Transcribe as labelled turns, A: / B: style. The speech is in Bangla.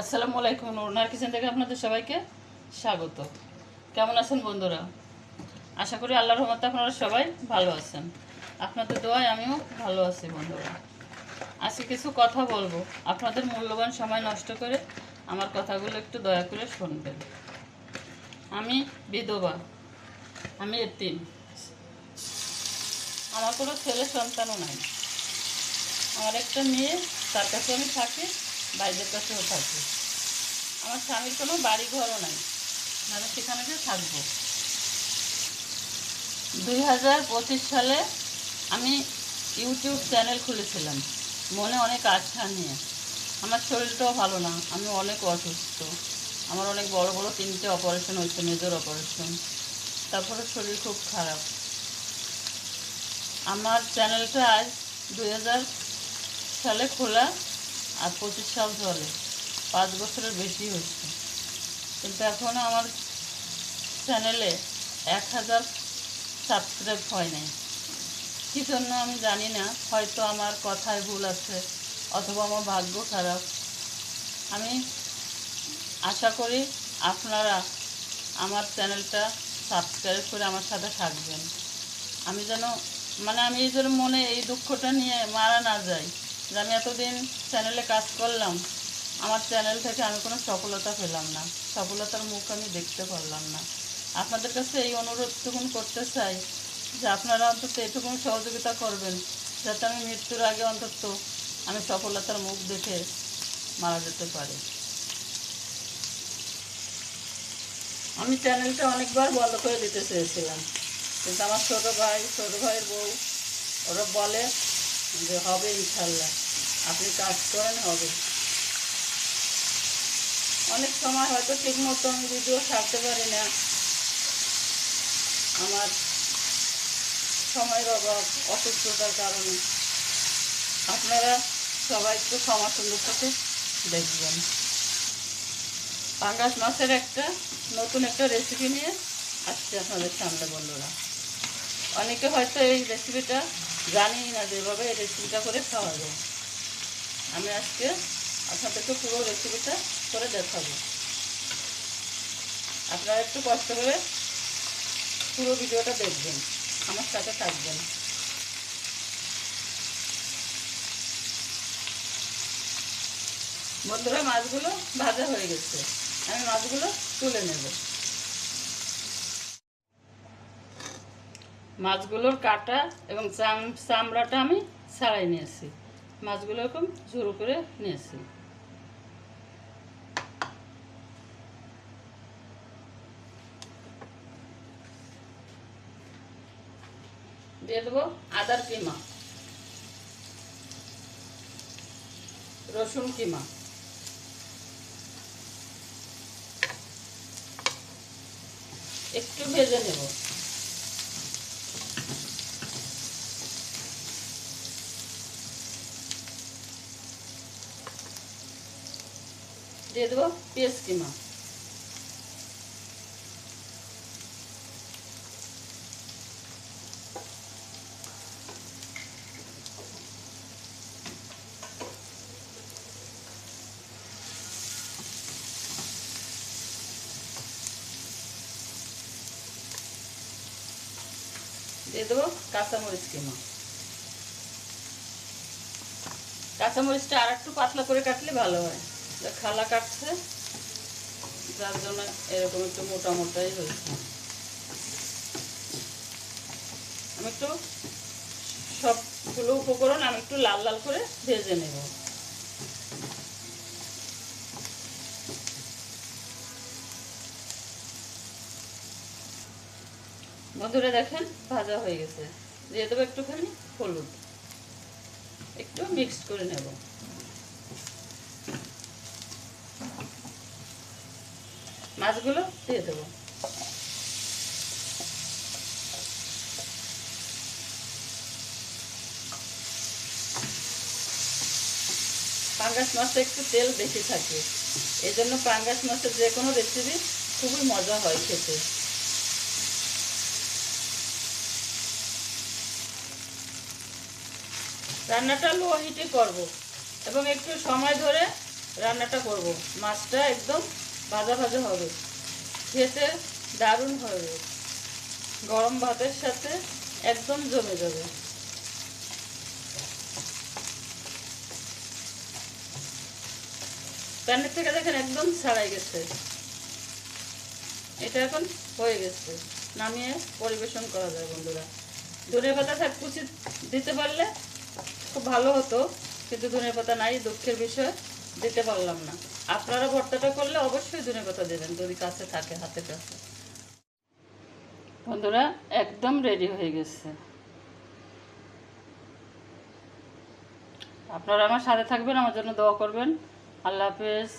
A: আসসালামু আলাইকুম নুরনার কিচেন থেকে আপনাদের সবাইকে স্বাগত। কেমন আছেন বন্ধুরা? আশা করি আল্লাহর রহমতে আপনারা সবাই ভালো আছেন। আপনাদের দোয়ায় আমিও ভালো আছি বন্ধুরা। আজকে কিছু কথা বলব। আপনাদের মূল্যবান সময় নষ্ট করে আমার কথাগুলো একটু দয়া করে শুনবেন। আমি বিধবা। আমি এতিম। আমার কোনো ছেলে সন্তানও নাই। আমার একটা মেয়ে, তার কাছে আমি থাকি। বাইরের কাছেও থাকি। আমার স্বামীর কোনো বাড়ি ঘরও নাই। মানে সেখানে যে থাকব। দুই হাজার পঁচিশ সালে আমি ইউটিউব চ্যানেল খুলেছিলাম। মনে অনেক আশা নিয়ে। আমার শরীরটাও ভালো না। আমি অনেক অসুস্থ। আমার অনেক বড় বড় তিনটে অপারেশন হয়েছে মেজর অপারেশন। তারপরে শরীর খুব খারাপ। আমার চ্যানেলটা আজ দুই হাজার সালে খোলা। আর পঁচিশ সাল চলে। পাঁচ বছরের বেশি হচ্ছে। কিন্তু এখনও আমার চ্যানেলে এক হাজার সাবস্ক্রাইব হয় নাই। কী জন্য আমি জানি না, হয়তো আমার কথায় ভুল আছে অথবা আমার ভাগ্য খারাপ। আমি আশা করি আপনারা আমার চ্যানেলটা সাবস্ক্রাইব করে আমার সাথে থাকবেন। আমি যেন মানে আমি এই মনে এই দুঃখটা নিয়ে মারা না যাই। যে আমি এতদিন চ্যানেলে কাজ করলাম, আমার চ্যানেল থেকে আমি কোনো সফলতা পেলাম না। সফলতার মুখ আমি দেখতে পারলাম না। আপনাদের কাছে এই অনুরোধটুকুন করতে চাই, যে আপনারা অন্তত এটুকুন সহযোগিতা করবেন, যাতে আমি মৃত্যুর আগে অন্তত আমি সফলতার মুখ দেখে মারা যেতে পারি। আমি চ্যানেলটা অনেকবার বন্ধ করে দিতে চেয়েছিলাম। কিন্তু আমার ছোটো ভাই, ছোটো ভাইয়ের বউ, ওরা বলে যে হবে ইনশাল্লাহ। আপনি কাজ করেন, হবে। অনেক সময় হয়তো ঠিক মতো আমি ভিডিও ছাড়তে পারি না। আমার সময়ের অভাব, অসুস্থতার কারণে। আপনারা সবাই একটু ক্ষমা সুন্দর সাথে দেখবেন। পাঙ্গাস মাছের একটা, নতুন একটা রেসিপি নিয়ে আসছে আপনাদের সামনে বন্ধুরা। অনেকে হয়তো এই রেসিপিটা জানি না যেভাবে রেসিপিটা করে খাওয়া যায় আমি আজকে আপনাদেরকে পুরো রেসিপিটা করে দেখাবো। আপনারা একটু কষ্ট করে পুরো ভিডিওটা দেখবেন, আমার সাথে থাকবেন। বন্ধুরা, মাছগুলো ভাজা হয়ে গেছে। আমি মাছগুলো তুলে নেব। মাছগুলোর কাটা এবং চাম চামড়াটা আমি ছাড়াই নিয়েছি। মাছগুলো এরকম ঝুরু করে নিয়েছি। দিয়ে দেবো আদার কিমা। রসুন কিমা। একটু ভেজে নেব। দিয়ে দেবো পেঁয়াজ কিমা। দিয়ে দেবো কাঁচামরিচ কিমা। কাঁচামরিচটা আর একটু পাতলা করে কাটলে ভালো হয়। খালা কাটছে, যার জন্য এরকম একটু মোটা মোটাই হয়েছে। আমি একটু সবগুলো উপকরণ আমি একটু লাল লাল করে ভেজে নেব। বন্ধুরা দেখেন, ভাজা হয়ে গেছে। দিয়ে দেবো একটুখানি হলুদ। একটু মিক্সড করে নেব। মাছগুলো দিয়ে দেবো। পাঙ্গাস মাছটা একটু তেল বেশি থাকে। এই জন্য পাঙ্গাস মাছের যে কোনো রেসিপি খুবই মজা হয় খেতে। রান্নাটা লো হিটে করব এবং একটু সময় ধরে রান্নাটা করব। মাছটা একদম ভাজা ভাজা হবে। খেতে দারুণ হবে। গরম ভাতের সাথে একদম জমে যাবে। প্যানের থেকে দেখেন একদম ছাড়াই গেছে। এটা এখন হয়ে গেছে। নামিয়ে পরিবেশন করা যায় বন্ধুরা। ধনে পাতা থাক কুচি দিতে পারলে খুব ভালো হতো, কিন্তু ধনে পাতা নাই, দুঃখের বিষয়, দিতে পারলাম না। আপনারা ভর্তাটা করলে অবশ্যই দূরে কথা দেবেন, যদি কাছে থাকে, হাতে কাছে। বন্ধুরা, একদম রেডি হয়ে গেছে। আপনারা আমার সাথে থাকবেন, আমার জন্য দোয়া করবেন। আল্লাহ হাফেজ।